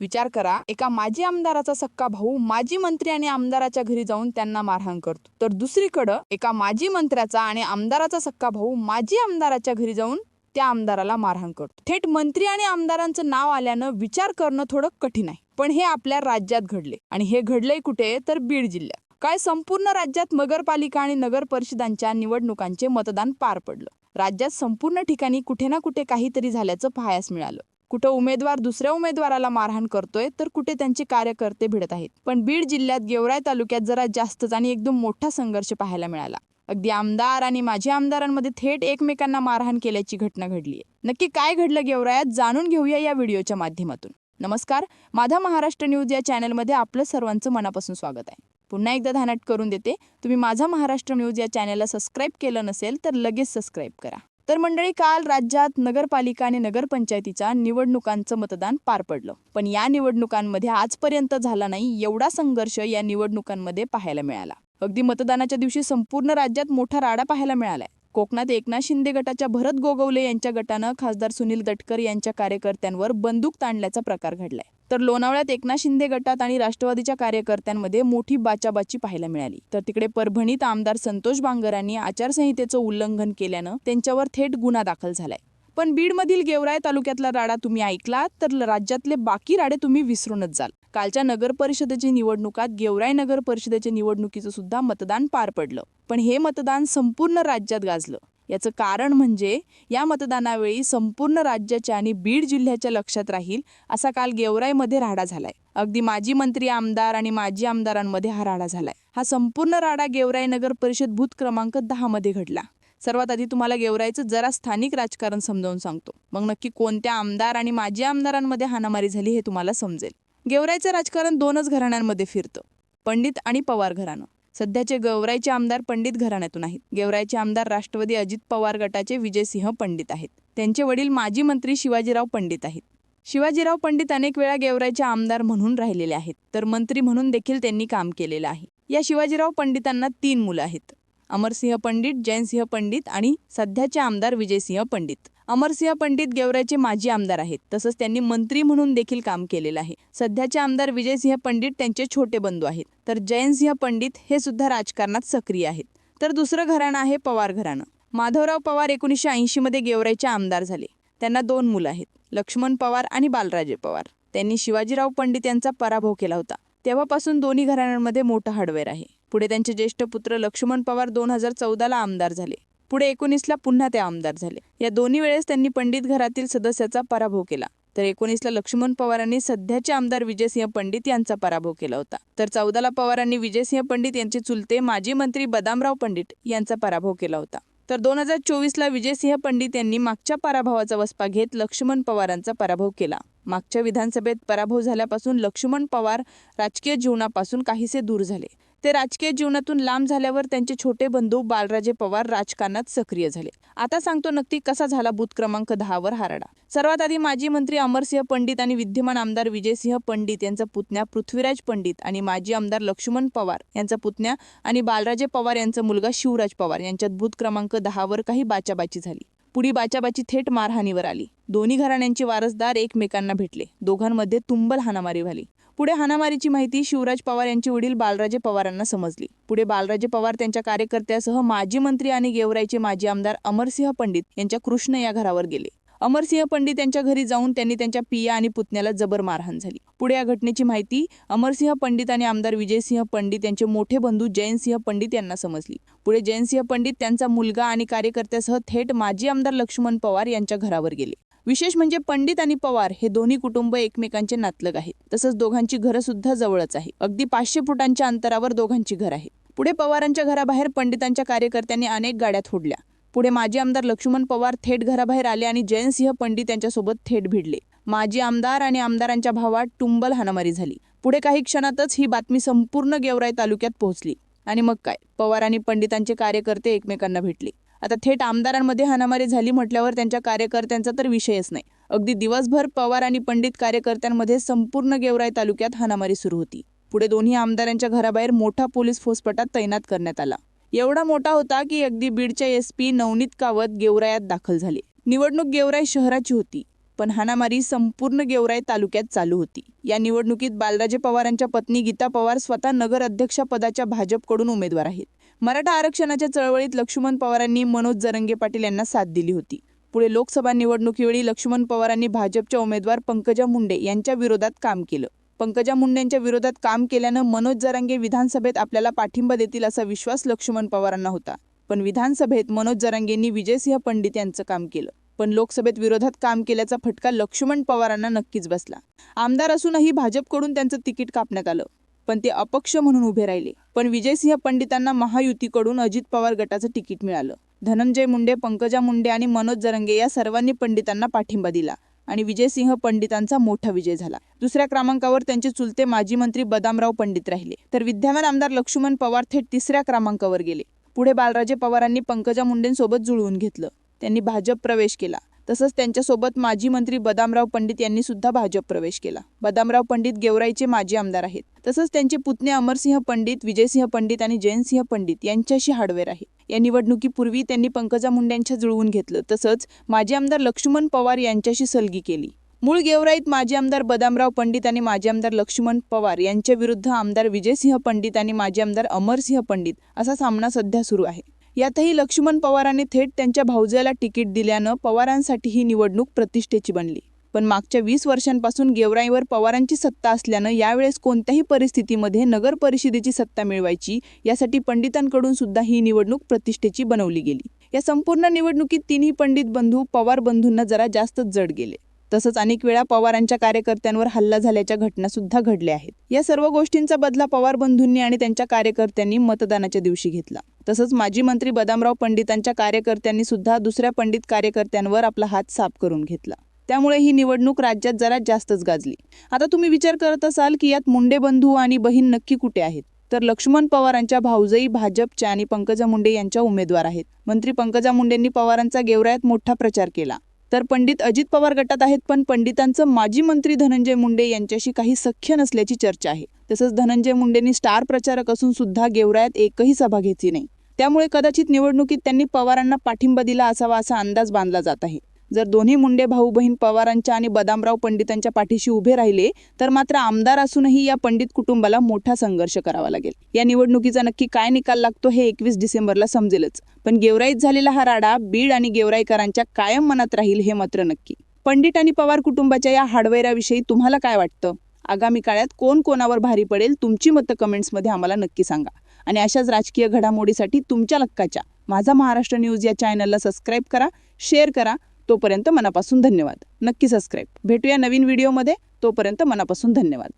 विचार करा. एका माजी आमदाराचा सक्का भाऊ माजी मंत्री आणि आमदाराच्या घरी जाऊन त्यांना मारहाण करतो. तर दुसरीकडं एका माजी मंत्र्याचा आणि आमदाराचा सक्का भाऊ माजी आमदाराच्या घरी जाऊन त्या आमदाराला मारहाण करतो. थेट मंत्री आणि आमदारांचं नाव आल्यानं विचार करणं थोडं कठीण आहे. पण हे आपल्या राज्यात घडले. आणि हे घडलंय कुठे? तर बीड जिल्ह्यात. काय संपूर्ण राज्यात नगरपालिका आणि नगर परिषदांच्या निवडणुकांचे मतदान पार पडलं. राज्यात संपूर्ण ठिकाणी कुठे ना कुठे काहीतरी झाल्याचं पाहायस मिळालं. कुठं उमेदवार दुसऱ्या उमेदवाराला मारहाण करतोय तर कुठे त्यांचे कार्यकर्ते भिडत आहेत. पण बीड जिल्ह्यात गेवराई तालुक्यात जरा जास्तच आणि एकदम मोठा संघर्ष पाहायला मिळाला. अगदी आमदार आणि माजी आमदारांमध्ये थेट एकमेकांना मारहाण केल्याची घटना घडली आहे. नक्की काय घडलं गेवरायात जाणून घेऊया या व्हिडिओच्या माध्यमातून. नमस्कार माझा महाराष्ट्र न्यूज या चॅनलमध्ये आपलं सर्वांचं मनापासून स्वागत आहे. पुन्हा एकदा ध्यानात करून देते तुम्ही माझा महाराष्ट्र न्यूज या चॅनलला सबस्क्राईब केलं नसेल तर लगेच सबस्क्राईब करा. तर मंडळी काल राज्यात नगरपालिका आणि नगरपंचायतीच्या निवडणुकांचं मतदान पार पडलं. पण या निवडणुकांमध्ये आजपर्यंत झाला नाही एवढा संघर्ष या निवडणुकांमध्ये पाहायला मिळाला. अगदी मतदानाच्या दिवशी संपूर्ण राज्यात मोठा राडा पाहायला मिळालाय. कोकणात एकनाथ शिंदे गटाच्या भरत गोगवले यांच्या गटानं खासदार सुनील तटकर यांच्या कार्यकर्त्यांवर बंदूक ताणल्याचा प्रकार घडलाय. तर लोणावळ्यात एकनाथ शिंदे गटात आणि राष्ट्रवादीच्या कार्यकर्त्यांमध्ये मोठी बाचाबाची पाहायला मिळाली. तर तिकडे परभणीत आमदार संतोष बांगरांनी आचारसंहितेचं उल्लंघन केल्यानं त्यांच्यावर थेट गुन्हा दाखल झालाय. पण बीडमधील गेवराय तालुक्यातला राडा तुम्ही ऐकलात? तर राज्यातले बाकी राडे तुम्ही विसरूनच जाल. कालच्या नगर निवडणुकात गेवराई नगर परिषदेच्या निवडणुकीचं सुद्धा मतदान पार पडलं. पण हे मतदान संपूर्ण राज्यात गाजलं. याचं कारण म्हणजे या मतदानावेळी संपूर्ण राज्याच्या आणि बीड जिल्ह्याच्या लक्षात राहील असा काल गेवराईमध्ये राडा झालाय. अगदी माजी मंत्री आमदार आणि माजी आमदारांमध्ये हा राडा झालाय. हा संपूर्ण राडा गेवराई नगर परिषद बूथ क्रमांक दहा मध्ये घडला. सर्वात आधी तुम्हाला गेवराईचं जरा स्थानिक राजकारण समजावून सांगतो. मग नक्की कोणत्या आमदार आणि माजी आमदारांमध्ये हानामारी झाली हे तुम्हाला समजेल. गेवराईचं राजकारण दोनच घराण्यांमध्ये फिरतं. पंडित आणि पवार घराणं. सध्याचे गेवराईचे आमदार पंडित घराण्यातून आहेत. गेवराईचे आमदार राष्ट्रवादी अजित पवार गटाचे विजयसिंह पंडित आहेत. त्यांचे वडील माजी मंत्री शिवाजीराव पंडित आहेत. शिवाजीराव पंडित अनेक वेळा गेवराईचे आमदार म्हणून राहिलेले आहेत. तर मंत्री म्हणून देखील त्यांनी काम केलेलं आहे. या शिवाजीराव पंडितांना तीन मुलं आहेत. अमरसिंह पंडित जयंतसिंह पंडित आणि सध्याचे आमदार विजयसिंह पंडित. अमरसिंह पंडित गेवराईचे माजी आमदार आहेत. तसंच त्यांनी मंत्री म्हणून देखील काम केलेलं आहे. सध्याचे आमदार विजयसिंह पंडित त्यांचे छोटे बंधू आहेत. तर जयंतसिंह पंडित हे सुद्धा राजकारणात सक्रिय आहेत. तर दुसरं घराणं आहे पवार घराणं. माधवराव पवार एकोणीसशे ऐंशीमध्ये गेवराईचे आमदार झाले. त्यांना दोन मुलं आहेत. लक्ष्मण पवार आणि बालराजे पवार. त्यांनी शिवाजीराव पंडित यांचा पराभव केला होता. तेव्हापासून दोन्ही घराण्यांमध्ये मोठं हार्डवेअर आहे. पुढे त्यांचे ज्येष्ठ पुत्र लक्ष्मण पवार दोन हजार चौदाला आमदार झाले. पुढे एकोणीसला पुन्हा ते आमदार झाले. या दोन्ही वेळेस त्यांनी पंडित घरातील सदस्याचा पराभव केला. तर एकोणीसला लक्ष्मण पवारांनी सध्याचे आमदार विजयसिंह पंडित यांचा पराभव केला होता. तर चौदाला पवारांनी विजयसिंह पंडित यांचे चुलते माजी मंत्री बदामराव पंडित यांचा पराभव केला होता. तर दोन हजार चोवीसला विजयसिंह पंडित यांनी मागच्या पराभवाचा वसपा घेत लक्ष्मण पवारांचा पराभव केला. मागच्या विधानसभेत पराभव झाल्यापासून लक्ष्मण पवार राजकीय जीवनापासून काहीसे दूर झाले. ते राजकीय जीवनातून लांब झाल्यावर त्यांचे छोटे बंधू बालराजे पवार राजकारणात सक्रिय झाले. आता सांगतो नक्की कसा झाला बूथ क्रमांक दहावर हारडा. सर्वात आधी माजी मंत्री अमरसिंह पंडित आणि विद्यमान आमदार विजयसिंह पंडित यांचा पुतण्या पृथ्वीराज पंडित आणि माजी आमदार लक्ष्मण पवार यांचा पुतण्या आणि बालराजे पवार यांचा मुलगा शिवराज पवार यांच्यात बूथ क्रमांक दहावर काही बाचाबाची झाली. पुढी बाचाबाची थेट मारहाणीवर आली. दोन्ही घराण्यांचे वारसदार एकमेकांना भेटले. दोघांमध्ये तुंबल हाणामारी झाली. पुढे हाणामारीची माहिती शिवराज पवार यांचे वडील बालराजे पवारांना समजली. पुढे बालराजे पवार त्यांच्या कार्यकर्त्यासह माजी मंत्री आणि गेवराईचे माजी आमदार अमरसिंह पंडित यांच्या कृष्ण या घरावर गेले. अमरसिंह पंडित यांच्या घरी जाऊन त्यांनी त्यांच्या पिया आणि पुतण्याला जबर मारहाण झाली. पुढे या घटनेची माहिती अमरसिंह पंडित आणि आमदार विजयसिंह पंडित यांचे मोठे बंधू जयंतसिंह पंडित यांना समजली. पुढे जयंतसिंह पंडित त्यांचा मुलगा आणि कार्यकर्त्यासह थेट माजी आमदार लक्ष्मण पवार यांच्या घरावर गेले. विशेष म्हणजे पंडित आणि पवार हे दोन्ही कुटुंब एकमेकांचे नातलग आहेत. तसंच दोघांची घरं सुद्धा जवळच आहे. अगदी पाचशे फुटांच्या अंतरावर दोघांची घर आहे पुढे पवारांच्या घराबाहेर पंडितांच्या कार्यकर्त्यांनी अनेक गाड्या थोडल्या. पुढे माजी आमदार लक्ष्मण पवार थेट घराबाहेर आले आणि जयंतसिंह पंडित यांच्यासोबत थेट भिडले. माजी आमदार आणि आमदारांच्या भावात टुंबल हाणामारी झाली. पुढे काही क्षणातच ही बातमी संपूर्ण गेवराई तालुक्यात पोहोचली. आणि मग काय? पवार आणि पंडितांचे कार्यकर्ते एकमेकांना भेटले. आता थेट आमदारांमध्ये हाणामारी झाली म्हटल्यावर त्यांच्या कार्यकर्त्यांचा तर विषयच नाही. अगदी दिवसभर पवार आणि पंडित कार्यकर्त्यांमध्ये संपूर्ण गेवराई तालुक्यात हाणामारी सुरू होती. पुढे दोन्ही आमदारांच्या घराबाहेर मोठा पोलीस फौजपटा तैनात करण्यात आला. एवढा मोठा होता की अगदी बीडच्या एस पी नवनीत कावत गेवरायात दाखल झाले. निवडणूक गेवराय शहराची होती पण हाणामारी संपूर्ण गेवराई तालुक्यात चालू होती. या निवडणुकीत बालराजे पवारांच्या पत्नी गीता पवार स्वतः नगर अध्यक्षपदाच्या भाजपकडून उमेदवार आहेत. मराठा आरक्षणाच्या चळवळीत लक्ष्मण पवारांनी मनोज जरंगे पाटील यांना साथ दिली होती. पुढे लोकसभा निवडणुकीवेळी लक्ष्मण पवारांनी भाजपच्या उमेदवार पंकजा मुंडे यांच्या विरोधात काम केलं. पंकजा मुंडेंच्या विरोधात काम केल्यानं मनोज जरांगे विधानसभेत आपल्याला पाठिंबा देतील असा विश्वास लक्ष्मण पवारांना होता. पण विधानसभेत मनोज जरांगेंनी विजयसिंह पंडित यांचं काम केलं. पण लोकसभेत विरोधात काम केल्याचा फटका लक्ष्मण पवारांना नक्कीच बसला. आमदार असूनही भाजपकडून त्यांचं तिकीट कापण्यात आलं. पण ते अपक्ष म्हणून उभे राहिले. पण विजयसिंह पंडितांना महायुतीकडून अजित पवार गटाचं तिकीट मिळालं. धनंजय मुंडे पंकजा मुंडे आणि मनोज जरंगे या सर्वांनी पंडितांना पाठिंबा दिला. आणि विजयसिंह पंडितांचा मोठा विजय झाला. दुसऱ्या क्रमांकावर त्यांचे चुलते माजी मंत्री बदामराव पंडित राहिले. तर विद्यमान आमदार लक्ष्मण पवार थेट तिसऱ्या क्रमांकावर गेले. पुढे बालराजे पवारांनी पंकजा मुंडेंसोबत जुळवून घेतलं. त्यांनी भाजप प्रवेश केला. तसंच त्यांच्यासोबत माजी मंत्री बदामराव पंडित यांनी सुद्धा भाजप प्रवेश केला. बदामराव पंडित गेवराईचे माजी आमदार आहेत. तसंच त्यांचे पुतणे अमरसिंह पंडित विजयसिंह पंडित आणि जयंतसिंह पंडित यांच्याशी हार्डवेअर आहे. या निवडणुकीपूर्वी त्यांनी पंकजा मुंड्यांच्या जुळवून घेतलं. तसंच माजी आमदार लक्ष्मण पवार यांच्याशी सलगी केली. मूळ गेवराईत माजी आमदार बदामराव पंडित आणि माजी आमदार लक्ष्मण पवार यांच्या विरुद्ध आमदार विजयसिंह पंडित आणि माजी आमदार अमरसिंह पंडित असा सामना सध्या सुरू आहे. यातही लक्ष्मण पवारांनी थेट त्यांच्या भाऊजाला तिकीट दिल्यानं पवारांसाठी ही निवडणूक प्रतिष्ठेची बनली. पण मागच्या वीस वर्षांपासून गेवराईवर पवारांची सत्ता असल्यानं यावेळेस कोणत्याही परिस्थितीमध्ये नगर परिषदेची सत्ता मिळवायची यासाठी पंडितांकडून सुद्धा ही निवडणूक प्रतिष्ठेची बनवली गेली. या संपूर्ण निवडणुकीत तिन्ही पंडित बंधू पवार बंधूंना जरा जास्तच जड गेले. तसंच अनेक वेळा पवारांच्या कार्यकर्त्यांवर हल्ला झाल्याच्या घटना सुद्धा घडल्या आहेत. या सर्व गोष्टींचा बदला पवार बंधूंनी आणि त्यांच्या कार्यकर्त्यांनी मतदानाच्या दिवशी घेतला. तसंच माजी मंत्री बदामराव पंडितांच्या कार्यकर्त्यांनी सुद्धा दुसऱ्या पंडित कार्यकर्त्यांवर आपला हात साफ करून घेतला. त्यामुळे ही निवडणूक राज्यात जरा जास्तच गाजली. आता तुम्ही विचार करत असाल की यात मुंडे बंधू आणि बहीण नक्की कुठे आहेत? तर लक्ष्मण पवारांच्या भाऊजई भाजपच्या आणि पंकजा मुंडे यांच्या उमेदवार आहेत. मंत्री पंकजा मुंडेंनी पवारांचा गेवरायात मोठा प्रचार केला. तर पंडित अजित पवार गटात आहेत पण पंडितांचं माजी मंत्री धनंजय मुंडे यांच्याशी काही सख्य नसल्याची चर्चा आहे. तसंच धनंजय मुंडेंनी स्टार प्रचारक असून सुद्धा गेवरायात एकही सभा घेतली नाही. त्यामुळे कदाचित निवडणुकीत त्यांनी पवारांना पाठिंबा दिला असावा असा अंदाज बांधला जात आहे. जर दोन्ही मुंडे भाऊ बहीण पवारांच्या आणि बदामराव पंडितांच्या पाठीशी उभे राहिले तर मात्र आमदार असूनही या पंडित कुटुंबाला मोठा संघर्ष करावा लागेल. या निवडणुकीचा नक्की काय निकाल लागतो हे एकवीस डिसेंबरला समजेलच. पण गेवराईत झालेला हा राडा बीड आणि गेवराईकरांच्या कायम मनात राहील हे मात्र नक्की. पंडित आणि पवार कुटुंबाच्या या हाडवैराविषयी तुम्हाला काय वाटतं? आगामी काळात कोण कोणावर भारी पडेल तुमची मतं कमेंट्समध्ये आम्हाला नक्की सांगा. आणि अशाच राजकीय घडामोडीसाठी तुमच्या लक्काच्या माझा महाराष्ट्र न्यूज या चॅनलला सबस्क्राईब करा शेअर करा तोपर्यंत मनापासून धन्यवाद. नक्की सबस्क्राईब भेटूया नवीन व्हिडिओमध्ये तोपर्यंत मनापासून धन्यवाद.